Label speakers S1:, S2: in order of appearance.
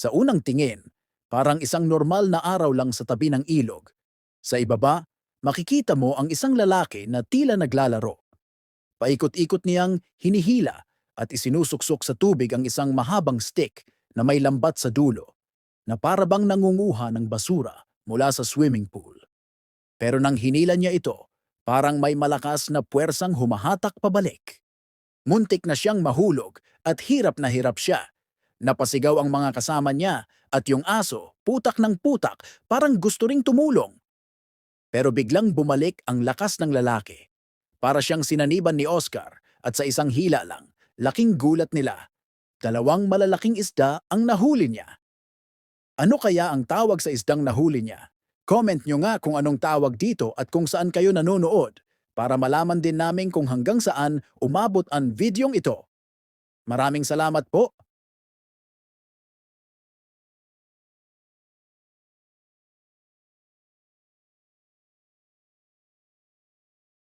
S1: Sa unang tingin, parang isang normal na araw lang sa tabi ng ilog. Sa ibaba, makikita mo ang isang lalaki na tila naglalaro. Paikot-ikot niyang hinihila at isinusuksok sa tubig ang isang mahabang stick na may lambat sa dulo na parabang nangunguha ng basura mula sa swimming pool. Pero nang hinila niya ito, parang may malakas na puwersang humahatak pabalik. Muntik na siyang mahulog at hirap na hirap siya. Napasigaw ang mga kasama niya at yung aso, putak ng putak, parang gusto ring tumulong. Pero biglang bumalik ang lakas ng lalaki. Para siyang sinaniban ni Oscar at sa isang hila lang, laking gulat nila. Dalawang malalaking isda ang nahuli niya. Ano kaya ang tawag sa isdang nahuli niya? Comment nyo nga kung anong tawag dito at kung saan kayo nanonood para malaman din namin kung hanggang saan umabot ang videong ito. Maraming salamat po